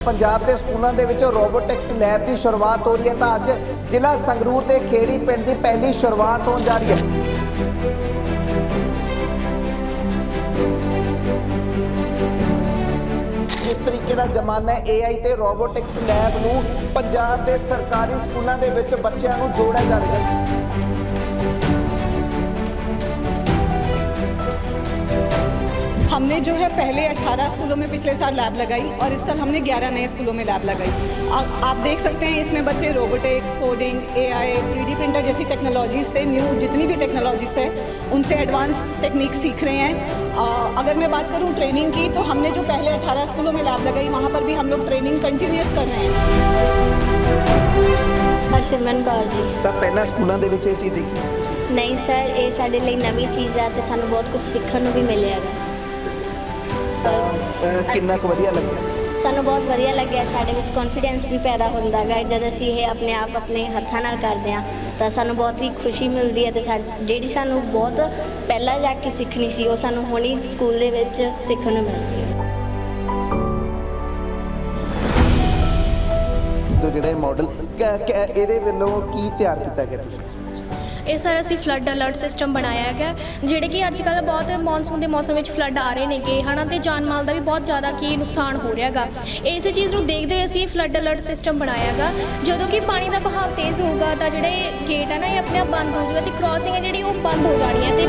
ਪੰਜਾਬ ਦੇ ਸਕੂਲਾਂ ਦੇ ਵਿੱਚ ਰੋਬੋਟਿਕਸ ਲੈਬ ਦੀ ਸ਼ੁਰੂਆਤ ਹੋ ਰਹੀ ਹੈ ਤਾਂ ਅੱਜ ਜ਼ਿਲ੍ਹਾ ਸੰਗਰੂਰ ਦੇ ਖੇੜੀ ਪਿੰਡ ਦੀ ਪਹਿਲੀ ਸ਼ੁਰੂਆਤ ਹੋਣ ਜਾ ਰਹੀ ਹੈ। ਜਿਸ ਤਰੀਕੇ ਦਾ ਜ਼ਮਾਨਾ ਹੈ AI ਤੇ ਰੋਬੋਟਿਕਸ ਲੈਬ ਨੂੰ ਪੰਜਾਬ ਦੇ ਸਰਕਾਰੀ ਸਕੂਲਾਂ ਦੇ ਵਿੱਚ ਬੱਚਿਆਂ ਨੂੰ ਜੋੜਿਆ ਜਾਵੇਗਾ हमने जो है पहले 18 स्कूलों में पिछले साल लैब लगाई और इस साल हमने 11 नए स्कूलों में लैब लगाई आप, आप देख सकते हैं इसमें बच्चे robotics coding AI 3D printer जैसी टेक्नोलॉजीज से न्यू जितनी भी टेक्नोलॉजीज है उनसे एडवांस टेक्निक सीख रहे हैं अ, अगर मैं बात करूं ट्रेनिंग की तो हमने जो पहले 18 स्कूलों में लैब लगाई वहाँ पर भी हम लोग ट्रेनिंग कंटिन्यूस कर रहे हैं ਹਰਸਿਮਰਨ ਕੌਰ ਜੀ ਤਾਂ ਪਹਿਲਾਂ ਸਕੂਲਾਂ ਦੇ ਵਿੱਚ ਇਹ ਚੀਜ਼ ਦੇਖੀ ਨਹੀਂ ਸਰ ਇਹ ਸਾਡੇ ਲਈ ਨਵੀਂ ਚੀਜ਼ ਹੈ ਤੇ ਸਾਨੂੰ ਬਹੁਤ ਕੁਝ ਸਿੱਖਣ ਨੂੰ ਵੀ ਮਿਲਿਆ ਹੈਗਾ ਅਹ ਕਿੰਨਾ ਕੁ ਵਧੀਆ ਲੱਗਿਆ? ਸਾਨੂੰ ਬਹੁਤ ਵਧੀਆ ਲੱਗਿਆ। ਸਾਡੇ ਵਿੱਚ ਕੌਨਫੀਡੈਂਸ ਵੀ ਪੈਦਾ ਹੁੰਦਾ ਹੈਗਾ ਜਦ ਅਸੀਂ ਇਹ ਆਪਣੇ ਆਪ ਆਪਣੇ ਹੱਥਾਂ ਨਾਲ ਕਰਦੇ ਹਾਂ ਤਾਂ ਸਾਨੂੰ ਬਹੁਤ ਹੀ ਖੁਸ਼ੀ ਮਿਲਦੀ ਹੈ ਤੇ ਸਾ- ਜਿਹੜੀ ਸਾਨੂੰ ਬਹੁਤ ਪਹਿਲਾਂ ਜਾ ਕੇ ਸਿੱਖਣੀ ਸੀ ਉਹ ਸਾਨੂੰ ਹੁਣੀ ਸਕੂਲ ਦੇ ਵਿੱਚ ਸਿੱਖਣ ਨੂੰ ਮਿਲਦੀ ਹੈ। ਜੋ ਜਿਹੜਾ ਇਹ ਮਾਡਲ ਇਹਦੇ ਵੱਲੋਂ ਕੀ ਤਿਆਰ ਕੀਤਾ ਗਿਆ ਤੁਸੀਂ? ਇਹ ਸਰ ਅਸੀਂ ਫਲੱਡ ਅਲਰਟ ਸਿਸਟਮ ਬਣਾਇਆ ਹੈਗਾ ਜਿਹੜੇ ਕਿ ਅੱਜ ਕੱਲ੍ਹ ਬਹੁਤ ਮੌਨਸੂਨ ਦੇ ਮੌਸਮ ਵਿੱਚ ਫਲੱਡ ਆ ਰਹੇ ਨੇਗੇ, ਹਨਾ? ਤੇ ਜਾਨ ਮਾਲ ਦਾ ਵੀ ਬਹੁਤ ਜ਼ਿਆਦਾ ਕੀ ਨੁਕਸਾਨ ਹੋ ਰਿਹਾ ਹੈਗਾ। ਇਸੇ ਚੀਜ਼ ਨੂੰ ਦੇਖਦੇ ਹੋਏ ਅਸੀਂ ਇਹ ਫਲੱਡ ਅਲਰਟ ਸਿਸਟਮ ਬਣਾਇਆ ਹੈਗਾ। ਜਦੋਂ ਕਿ ਪਾਣੀ ਦਾ ਬਹਾਵ ਤੇਜ਼ ਹੋਊਗਾ ਤਾਂ ਜਿਹੜੇ ਗੇਟ ਹੈ ਨਾ, ਇਹ ਆਪਣੇ ਆਪ ਬੰਦ ਹੋ ਜਾਊਗਾ ਤੇ ਕ੍ਰਾਸਿੰਗ ਹੈ ਜਿਹੜੀ ਉਹ ਬੰਦ ਹੋ ਜਾਣੀ ਹੈ ਤੇ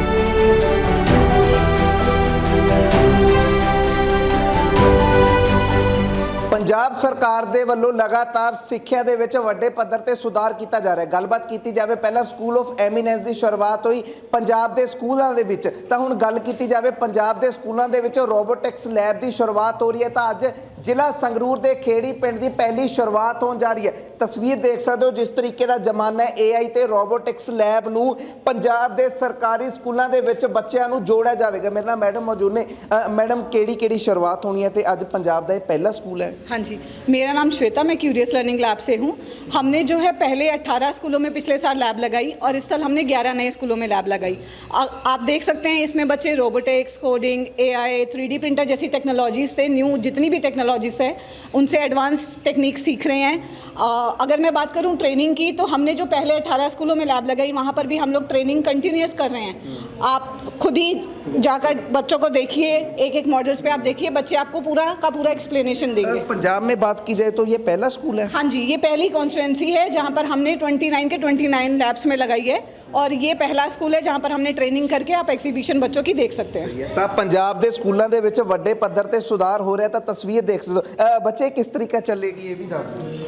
ਪੰਜਾਬ ਸਰਕਾਰ ਦੇ ਵੱਲੋਂ ਲਗਾਤਾਰ ਸਿੱਖਿਆ ਦੇ ਵਿੱਚ ਵੱਡੇ ਪੱਧਰ ਤੇ ਸੁਧਾਰ ਕੀਤਾ ਜਾ ਰਿਹਾ ਹੈ। ਗੱਲਬਾਤ ਕੀਤੀ ਜਾਵੇ, ਪਹਿਲਾਂ ਸਕੂਲ ਆਫ ਐਮੀਨੈਂਸ ਦੀ ਸ਼ੁਰੂਆਤ ਹੋਈ ਪੰਜਾਬ ਦੇ ਸਕੂਲਾਂ ਦੇ ਵਿੱਚ। ਤਾਂ ਹੁਣ ਗੱਲ ਕੀਤੀ ਜਾਵੇ, ਪੰਜਾਬ ਦੇ ਸਕੂਲਾਂ ਦੇ ਵਿੱਚ ਰੋਬੋਟਿਕਸ ਲੈਬ ਦੀ ਸ਼ੁਰੂਆਤ ਹੋ ਰਹੀ ਹੈ। ਤਾਂ ਅੱਜ ਜ਼ਿਲ੍ਹਾ ਸੰਗਰੂਰ ਦੇ ਖੇੜੀ ਪਿੰਡ ਦੀ ਪਹਿਲੀ ਸ਼ੁਰੂਆਤ ਹੋਣ ਜਾ ਰਹੀ ਹੈ। ਤਸਵੀਰ ਦੇਖ ਸਕਦੇ ਹੋ, ਜਿਸ ਤਰੀਕੇ ਦਾ ਜ਼ਮਾਨਾ ਹੈ AI ਤੇ ਰੋਬੋਟਿਕਸ ਲੈਬ ਨੂੰ ਪੰਜਾਬ ਦੇ ਸਰਕਾਰੀ ਸਕੂਲਾਂ ਦੇ ਵਿੱਚ ਬੱਚਿਆਂ ਨੂੰ ਜੋੜਿਆ ਜਾਵੇਗਾ। ਮੇਰੇ ਨਾਲ ਮੈਡਮ ਮੌਜੂਦ ਨੇ। ਮੈਡਮ ਕਿਹੜੀ ਕਿਹੜੀ ਸ਼ੁਰੂਆਤ ਹੋਣੀ ਹੈ ਤੇ ਅੱਜ ਪੰਜਾਬ ਦਾ ਇਹ ਪਹਿਲਾ ਸਕੂਲ ਹੈ? हाँ जी मेरा नाम श्वेता मैं क्यूरियस लर्निंग लैब से हूँ। हमने जो है पहले 18 स्कूलों में पिछले साल लैब लगाई और इस साल हमने 11 नए स्कूलों में लैब लगाई। आ, आप देख सकते हैं इसमें बच्चे robotics coding AI 3D printer जैसी टेक्नोलॉजीज़ से न्यू जितनी भी टेक्नोलॉजीज़ है उनसे एडवांस टेक्निक सीख रहे हैं। आ, अगर मैं बात करूँ ट्रेनिंग की तो हमने जो पहले 18 स्कूलों में लैब लगाई वहाँ पर भी हम लोग ट्रेनिंग कंटिन्यूस कर रहे हैं। आप खुद ही जाकर बच्चों को देखिए एक एक मॉडल्स पर आप देखिए बच्चे आपको पूरा का पूरा एक्सप्लेनेशन देंगे। पंजाब में बात की जाए तो ये पहला स्कूल है हाँ जी ये पहली कॉन्स्टिट्यूंसी है जहाँ पर हमने 29 के 29 लैब्स में लगाई है और ये पहला स्कूल है जहाँ पर हमने ट्रेनिंग करके आप एग्जीबिशन बच्चों की देख सकते हैं ਤਾਂ ਪੰਜਾਬ ਦੇ ਸਕੂਲਾਂ ਦੇ ਵਿੱਚ ਵੱਡੇ ਪੱਧਰ ਤੇ ਸੁਧਾਰ ਹੋ ਰਿਹਾ ਤਾਂ ਤਸਵੀਰ ਦੇਖ ਸਕਦੇ ਹੋ ਅ, ਬੱਚੇ ਕਿਸ ਤਰੀਕਾ ਚੱਲੇਗੀ ਇਹ ਵੀ ਦੱਸ ਦਿਓ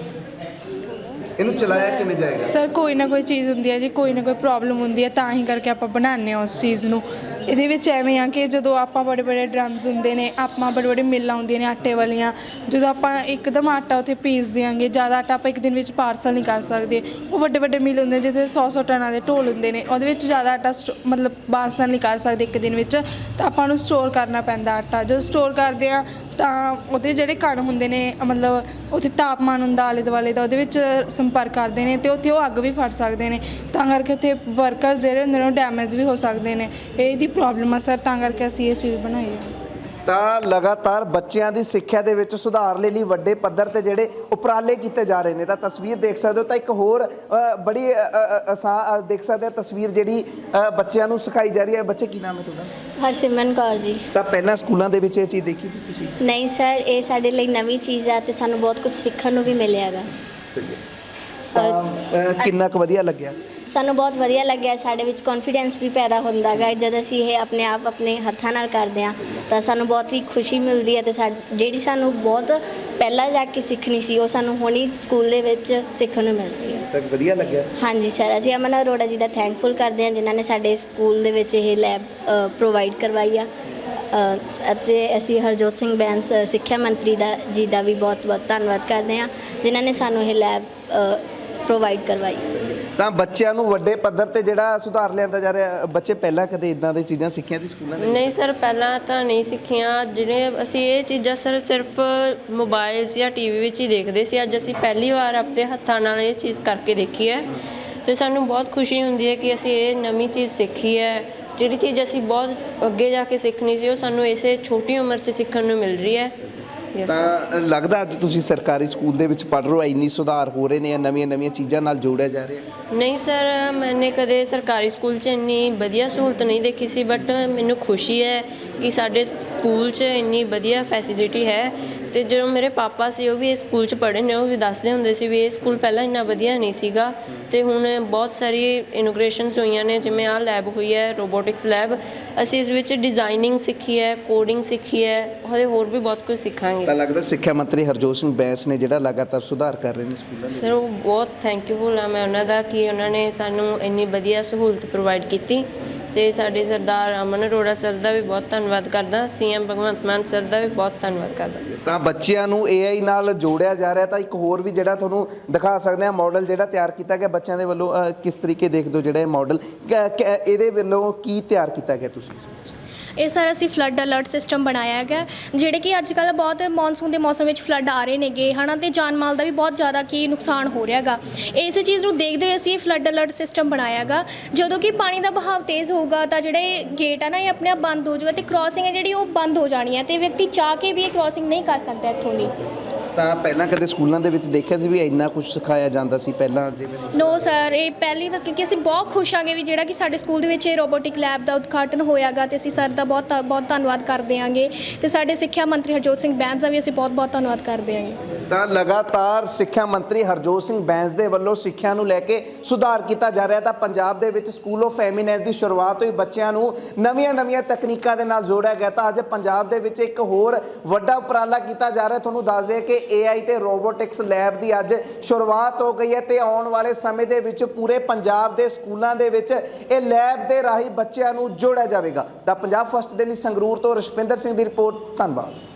ਇਹਨੂੰ ਚਲਾਇਆ ਕਿਵੇਂ ਜਾਏਗਾ ਸਰ ਕੋਈ ਨਾ ਕੋਈ ਚੀਜ਼ ਹੁੰਦੀ ਹੈ ਜੀ ਕੋਈ ਨਾ ਕੋਈ ਪ੍ਰੋਬਲਮ ਹੁੰਦੀ ਹੈ ਤਾਂ ਹੀ ਕਰਕੇ ਆਪਾਂ ਬਣਾਉਂਦੇ ਹਾਂ ਉਸ ਚੀਜ਼ ਨੂੰ ਇਹਦੇ ਵਿੱਚ ਐਵੇਂ ਆ ਕਿ ਜਦੋਂ ਆਪਾਂ ਬੜੇ ਬੜੇ ਡਰਮਸ ਹੁੰਦੇ ਨੇ, ਆਪਾਂ ਬੜੇ ਬੜੇ ਮਿੱਲਾਂ ਹੁੰਦੀਆਂ ਨੇ ਆਟੇ ਵਾਲੀਆਂ, ਜਦੋਂ ਆਪਾਂ ਇੱਕਦਮ ਆਟਾ ਉੱਥੇ ਪੀਸ ਦਿਆਂਗੇ, ਜ਼ਿਆਦਾ ਆਟਾ ਆਪਾਂ ਇੱਕ ਦਿਨ ਵਿੱਚ ਪਾਰਸਲ ਨਹੀਂ ਕਰ ਸਕਦੇ। ਉਹ ਵੱਡੇ ਵੱਡੇ ਮਿੱਲ ਹੁੰਦੇ ਜਿੱਥੇ 100 100 ਟਨਾਂ ਦੇ ਢੋਲ ਹੁੰਦੇ ਨੇ, ਉਹਦੇ ਵਿੱਚ ਜ਼ਿਆਦਾ ਆਟਾ ਸਟੋ- ਮਤਲਬ ਪਾਰਸਲ ਨਹੀਂ ਕਰ ਸਕਦੇ ਇੱਕ ਦਿਨ ਵਿੱਚ, ਤਾਂ ਆਪਾਂ ਨੂੰ ਸਟੋਰ ਕਰਨਾ ਪੈਂਦਾ ਆਟਾ। ਜਦੋਂ ਸਟੋਰ ਕਰਦੇ ਆ ਤਾਂ ਉਹਦੇ ਜਿਹੜੇ ਕਣ ਹੁੰਦੇ ਨੇ ਮਤਲਬ ਉੱਥੇ ਤਾਪਮਾਨ ਹੁੰਦਾ ਆਲੇ ਦੁਆਲੇ ਦਾ, ਉਹਦੇ ਵਿੱਚ ਸੰਪਰਕ ਕਰਦੇ ਨੇ ਤੇ ਉੱਥੇ ਉਹ ਅੱਗ ਵੀ ਫੜ ਸਕਦੇ ਨੇ। ਤਾਂ ਕਰਕੇ ਉੱਥੇ ਵਰਕਰ ਜਿਹੜੇ ਹੁੰਦੇ ਨੇ ਉਹ ਡੈਮੇਜ ਵੀ ਹੋ ਸਕਦੇ ਨੇ। ਇਹ ਇਹਦੀ ਪ੍ਰੋਬਲਮ ਆ ਸਰ, ਤਾਂ ਕਰਕੇ ਅਸੀਂ ਇਹ ਚੀਜ਼ ਬਣਾਈ ਹੈ ਤਾਂ ਲਗਾਤਾਰ ਬੱਚਿਆਂ ਦੀ ਸਿੱਖਿਆ ਦੇ ਵਿੱਚ ਸੁਧਾਰ ਲਈ ਲਈ ਵੱਡੇ ਪੱਧਰ ਤੇ ਜਿਹੜੇ ਉਪਰਾਲੇ ਕੀਤੇ ਜਾ ਰਹੇ ਨੇ। ਤਾਂ ਤਸਵੀਰ ਦੇਖ ਸਕਦੇ ਹੋ ਤਾਂ ਇੱਕ ਹੋਰ ਬੜੀ ਅ, ਅ, ਆਸਾਨ ਅ, ਦੇਖ ਸਕਦੇ ਹੋ ਤਸਵੀਰ ਜਿਹੜੀ ਬੱਚਿਆਂ ਨੂੰ ਸਿਖਾਈ ਜਾ ਰਹੀ ਹੈ। ਬੱਚੇ ਕੀ ਨਾਮ ਹੈ ਤੁਹਾਡਾ? ਹਰਸਿਮਰਨ ਕੌਰ ਜੀ। ਤਾਂ ਪਹਿਲਾਂ ਸਕੂਲਾਂ ਦੇ ਵਿੱਚ ਇਹ ਚੀਜ਼ ਦੇਖੀ ਸੀ ਤੁਸੀਂ? ਨਹੀਂ ਸਰ ਇਹ ਸਾਡੇ ਲਈ ਨਵੀਂ ਚੀਜ਼ ਹੈ ਤੇ ਸਾਨੂੰ ਬਹੁਤ ਕੁਝ ਸਿੱਖਣ ਨੂੰ ਵੀ ਮਿਲਿਆ ਹੈਗਾ। ਸਹੀ ਹੈ। ਕਿੰਨਾ ਕੁ ਵਧੀਆ ਲੱਗਿਆ? ਸਾਨੂੰ ਬਹੁਤ ਵਧੀਆ ਲੱਗਿਆ। ਸਾਡੇ ਵਿੱਚ ਕੌਨਫੀਡੈਂਸ ਵੀ ਪੈਦਾ ਹੁੰਦਾ ਹੈਗਾ ਜਦ ਅਸੀਂ ਇਹ ਆਪਣੇ ਆਪ ਆਪਣੇ ਹੱਥਾਂ ਨਾਲ ਕਰਦੇ ਹਾਂ ਤਾਂ ਸਾਨੂੰ ਬਹੁਤ ਹੀ ਖੁਸ਼ੀ ਮਿਲਦੀ ਹੈ ਤੇ ਸਾ- ਜਿਹੜੀ ਸਾਨੂੰ ਬਹੁਤ ਪਹਿਲਾਂ ਜਾ ਕੇ ਸਿੱਖਣੀ ਸੀ ਉਹ ਸਾਨੂੰ ਹੁਣੀ ਸਕੂਲ ਦੇ ਵਿੱਚ ਸਿੱਖਣ ਨੂੰ ਮਿਲਦੀ ਹੈ। ਤਾਂ ਵਧੀਆ ਲੱਗਿਆ। ਹਾਂਜੀ ਸਰ ਅਸੀਂ ਅਮਨ ਅਰੋੜਾ ਜੀ ਦਾ ਥੈਂਕਫੁਲ ਕਰਦੇ ਹਾਂ ਜਿਨ੍ਹਾਂ ਨੇ ਸਾਡੇ ਸਕੂਲ ਦੇ ਵਿੱਚ ਇਹ ਲੈਬ ਪ੍ਰੋਵਾਈਡ ਕਰਵਾਈ ਆ। ਅ, ਅਤੇ ਅਸੀਂ ਹਰਜੋਤ ਸਿੰਘ ਬੈਂਸ ਸਿੱਖਿਆ ਮੰਤਰੀ ਦਾ ਜੀ ਦਾ ਵੀ ਬਹੁਤ ਬਹੁਤ ਧੰਨਵਾਦ ਕਰਦੇ ਹਾਂ ਜਿਨ੍ਹਾਂ ਨੇ ਸਾਨੂੰ ਇਹ ਲੈਬ ਪ੍ਰੋਵਾਈਡ ਕਰਵਾਈ। ਤਾਂ ਬੱਚਿਆਂ ਨੂੰ ਵੱਡੇ ਪੱਧਰ ਤੇ ਜਿਹੜਾ ਸੁਧਾਰ ਲਿਆਂਦਾ ਜਾ ਰਿਹਾ ਬੱਚੇ ਪਹਿਲਾਂ ਕਦੇ ਇਦਾਂ ਦੀ ਚੀਜ਼ਾਂ ਸਿੱਖੀਆਂ ਸੀ ਸਕੂਲਾਂ ਦੇ? ਨਹੀਂ ਸਰ ਪਹਿਲਾਂ ਤਾਂ ਨਹੀਂ ਸਿੱਖੀਆਂ। ਜਿਹੜੇ ਅਸੀਂ ਇਹ ਚੀਜ਼ਾਂ ਸਰ ਸਿਰਫ ਮੋਬਾਈਲ ਜਾਂ ਟੀਵੀ ਵਿੱਚ ਹੀ ਦੇਖਦੇ ਸੀ। ਅੱਜ ਅਸੀਂ ਪਹਿਲੀ ਵਾਰ ਆਪਣੇ ਹੱਥਾਂ ਨਾਲ ਇਹ ਚੀਜ਼ ਕਰਕੇ ਦੇਖੀ ਹੈ। ਤੇ ਸਾਨੂੰ ਬਹੁਤ ਖੁਸ਼ੀ ਹੁੰਦੀ ਹੈ ਕਿ ਅਸੀਂ ਇਹ ਨਵੀਂ ਚੀਜ਼ ਸਿੱਖੀ ਹੈ। ਜਿਹੜੀ ਚੀਜ਼ ਅਸੀਂ ਬਹੁਤ ਅੱਗੇ ਜਾ ਕੇ ਸਿੱਖਣੀ ਸੀ ਉਹ ਸਾਨੂੰ ਇਸੇ ਛੋਟੀ ਉਮਰ 'ਚ ਸਿੱਖਣ ਨੂੰ ਮਿਲ ਰਹੀ ਹੈ। ਤਾਂ ਲੱਗਦਾ ਅੱਜ ਤੁਸੀਂ ਸਰਕਾਰੀ ਸਕੂਲ ਦੇ ਵਿੱਚ ਪੜ੍ਹ ਰਹੇ ਹੋ ਇੰਨੀ ਸੁਧਾਰ ਹੋ ਰਹੇ ਨੇ ਨਵੀਆਂ ਨਵੀਆਂ ਚੀਜ਼ਾਂ ਨਾਲ ਜੋੜਿਆ ਜਾ ਰਿਹਾ? ਨਹੀਂ ਸਰ ਮੈਨੇ ਕਦੇ ਸਰਕਾਰੀ ਸਕੂਲ 'ਚ ਇੰਨੀ ਵਧੀਆ ਸਹੂਲਤ ਨਹੀਂ ਦੇਖੀ ਸੀ ਬਟ ਮੈਨੂੰ ਖੁਸ਼ੀ ਹੈ ਕਿ ਸਾਡੇ ਸਕੂਲ 'ਚ ਇੰਨੀ ਵਧੀਆ ਫੈਸਿਲਿਟੀ ਹੈ ਤੇ ਜਦੋਂ ਮੇਰੇ ਪਾਪਾ ਸੀ ਉਹ ਵੀ ਇਸ ਸਕੂਲ 'ਚ ਪੜ੍ਹੇ ਨੇ ਉਹ ਵੀ ਦੱਸਦੇ ਹੁੰਦੇ ਸੀ ਵੀ ਇਹ ਸਕੂਲ ਪਹਿਲਾਂ ਇੰਨਾ ਵਧੀਆ ਨਹੀਂ ਸੀਗਾ ਤੇ ਹੁਣ ਬਹੁਤ ਸਾਰੀ ਇਨੋਗ੍ਰੇਸ਼ਨਸ ਹੋਈਆਂ ਨੇ ਜਿਵੇਂ ਆਹ ਲੈਬ ਹੋਈ ਹੈ ਰੋਬੋਟਿਕਸ ਲੈਬ ਅਸੀਂ ਇਸ ਵਿੱਚ ਡਿਜ਼ਾਈਨਿੰਗ ਸਿੱਖੀ ਹੈ ਕੋਡਿੰਗ ਸਿੱਖੀ ਹੈ ਹਲੇ ਹੋਰ ਵੀ ਬਹੁਤ ਕੁਝ ਸਿੱਖਾਂਗੇ। ਤਾਂ ਲੱਗਦਾ ਸਿੱਖਿਆ ਮੰਤਰੀ ਹਰਜੋਤ ਸਿੰਘ ਬੈਂਸ ਨੇ ਜਿਹੜਾ ਲਗਾਤਾਰ ਸੁਧਾਰ ਕਰ ਰਹੇ ਨੇ ਸਕੂਲਾਂ ਦੇ ਸਰ ਉਹ ਬਹੁਤ ਥੈਂਕਯੂਫੁਲ ਆ ਮੈਂ ਉਹਨਾਂ ਦਾ ਕਿ ਉਹਨਾਂ ਨੇ ਸਾਨੂੰ ਇੰਨੀ ਵਧੀਆ ਸਹੂਲਤ ਪ੍ਰੋਵਾਈਡ ਕੀਤੀ। ਤੇ ਸਾਡੇ ਸਰਦਾਰ ਅਮਨ ਅਰੋੜਾ ਸਰ ਦਾ ਵੀ ਬਹੁਤ ਧੰਨਵਾਦ ਕਰਦਾ ਸੀਐਮ ਭਗਵੰਤ ਮਾਨ ਸਰ ਦਾ ਵੀ ਬਹੁਤ ਧੰਨਵਾਦ ਕਰਦਾ। ਤਾਂ ਬੱਚਿਆਂ ਨੂੰ AI ਨਾਲ ਜੋੜਿਆ ਜਾ ਰਿਹਾ ਤਾਂ ਇੱਕ ਹੋਰ ਵੀ ਜਿਹੜਾ ਤੁਹਾਨੂੰ ਦਿਖਾ ਸਕਦੇ ਆ ਮਾਡਲ ਜਿਹੜਾ ਤਿਆਰ ਕੀਤਾ ਗਿਆ ਬੱਚਿਆਂ ਦੇ ਵੱਲੋਂ ਅਹ, ਕਿਸ ਤਰੀਕੇ ਦੇਖਦੇ ਹੋ ਜਿਹੜਾ ਇਹ ਮਾਡਲ ਇਹਦੇ ਵੱਲੋਂ ਕੀ ਤਿਆਰ ਕੀਤਾ ਗਿਆ ਤੁਸੀਂ? ਇਹ ਸਰ ਅਸੀਂ ਫਲੱਡ ਅਲਰਟ ਸਿਸਟਮ ਬਣਾਇਆ ਹੈਗਾ। ਜਿਹੜੇ ਕਿ ਅੱਜ ਕੱਲ੍ਹ ਬਹੁਤ ਮੌਨਸੂਨ ਦੇ ਮੌਸਮ ਵਿੱਚ ਫਲੱਡ ਆ ਰਹੇ ਨੇਗੇ, ਹਨਾ? ਤੇ ਜਾਨ ਮਾਲ ਦਾ ਵੀ ਬਹੁਤ ਜ਼ਿਆਦਾ ਕੀ ਨੁਕਸਾਨ ਹੋ ਰਿਹਾ ਹੈਗਾ। ਇਸ ਚੀਜ਼ ਨੂੰ ਦੇਖਦੇ ਹੋਏ ਅਸੀਂ ਇਹ ਫਲੱਡ ਅਲਰਟ ਸਿਸਟਮ ਬਣਾਇਆ ਹੈਗਾ। ਜਦੋਂ ਕਿ ਪਾਣੀ ਦਾ ਬਹਾਵ ਤੇਜ਼ ਹੋਊਗਾ ਤਾਂ ਜਿਹੜੇ ਗੇਟ ਆ ਨਾ, ਇਹ ਆਪਣੇ ਆਪ ਬੰਦ ਹੋ ਜਾਊਗਾ ਤੇ ਕ੍ਰਾਸਿੰਗ ਹੈ ਜਿਹੜੀ ਉਹ ਬੰਦ ਹੋ ਜਾਣੀ ਹੈ ਤੇ ਵਿਅਕਤੀ ਚਾਹ ਕੇ ਵੀ ਇਹ ਕ੍ਰਾਸਿੰਗ ਨਹੀਂ ਕਰ ਸਕਦਾ ਇੱਥੋਂ ਦੀ। ਤਾਂ ਪਹਿਲਾਂ ਕਦੇ ਸਕੂਲਾਂ ਦੇ ਵਿੱਚ ਦੇਖਿਆ ਸੀ ਵੀ ਇੰਨਾ ਕੁਝ ਸਿਖਾਇਆ ਜਾਂਦਾ ਸੀ? ਪਹਿਲਾਂ ਜਿਵੇਂ ਨੋ ਸਰ ਇਹ ਪਹਿਲੀ ਵਸਲ ਕਿ ਅਸੀਂ ਬਹੁਤ ਖੁਸ਼ ਆਂਗੇ ਵੀ ਜਿਹੜਾ ਕਿ ਸਾਡੇ ਸਕੂਲ ਦੇ ਵਿੱਚ ਇਹ ਰੋਬੋਟਿਕ ਲੈਬ ਦਾ ਉਦਘਾਟਨ ਹੋਇਆਗਾ ਤੇ ਅਸੀਂ ਸਰ ਦਾ ਬਹੁਤ ਬਹੁਤ ਧੰਨਵਾਦ ਕਰਦੇ ਆਂਗੇ ਤੇ ਸਾਡੇ ਸਿੱਖਿਆ ਮੰਤਰੀ ਹਰਜੋਤ ਸਿੰਘ ਬੈਂਸ ਦਾ ਵੀ ਅਸੀਂ ਬਹੁਤ ਬਹੁਤ ਧੰਨਵਾਦ ਕਰਦੇ ਆਂਗੇ ਤਾਂ ਲਗਾਤਾਰ ਸਿੱਖਿਆ ਮੰਤਰੀ ਹਰਜੋਤ ਸਿੰਘ ਬੈਂਸ ਦੇ ਵੱਲੋਂ ਸਿੱਖਿਆ ਨੂੰ ਲੈ ਕੇ ਸੁਧਾਰ ਕੀਤਾ ਜਾ ਰਿਹਾ ਤਾਂ ਪੰਜਾਬ ਦੇ ਵਿੱਚ ਸਕੂਲ ਆਫ ਫੈਮਿਨੈਂਸ ਦੀ ਸ਼ੁਰੂਆਤ ਹੋਈ। ਬੱਚਿਆਂ ਨੂੰ ਨਵੀਆਂ-ਨਵੀਆਂ ਤਕਨੀਕਾਂ ਦੇ ਨਾਲ ਜੋੜਿਆ ਗਿਆ ਤਾਂ ਅੱਜ ਪੰਜਾਬ ਦੇ ਵਿੱਚ ਇੱਕ ਹੋਰ ਵੱਡਾ ਉਪਰਾਲਾ ਕੀਤਾ ਜਾ ਰਿਹਾ। ਤੁਹਾਨੂੰ ਦੱਸ ਦਈਏ ਕਿ AI ਤੇ ਰੋਬੋਟਿਕਸ ਲੈਬ ਦੀ ਅੱਜ ਸ਼ੁਰੂਆਤ ਹੋ ਗਈ ਹੈ ਤੇ ਆਉਣ ਵਾਲੇ ਸਮੇਂ ਦੇ ਵਿੱਚ ਪੂਰੇ ਪੰਜਾਬ ਦੇ ਸਕੂਲਾਂ ਦੇ ਵਿੱਚ ਇਹ ਲੈਬ ਦੇ ਰਾਹੀਂ ਬੱਚਿਆਂ ਨੂੰ ਜੋੜਿਆ ਜਾਵੇਗਾ। ਤਾਂ ਪੰਜਾਬ ਫਸਟ ਦੇ ਲਈ ਸੰਗਰੂਰ ਤੋਂ ਰਸ਼ਪਿੰਦਰ ਸਿੰਘ ਦੀ ਰਿਪੋਰਟ। ਧੰਨਵਾਦ।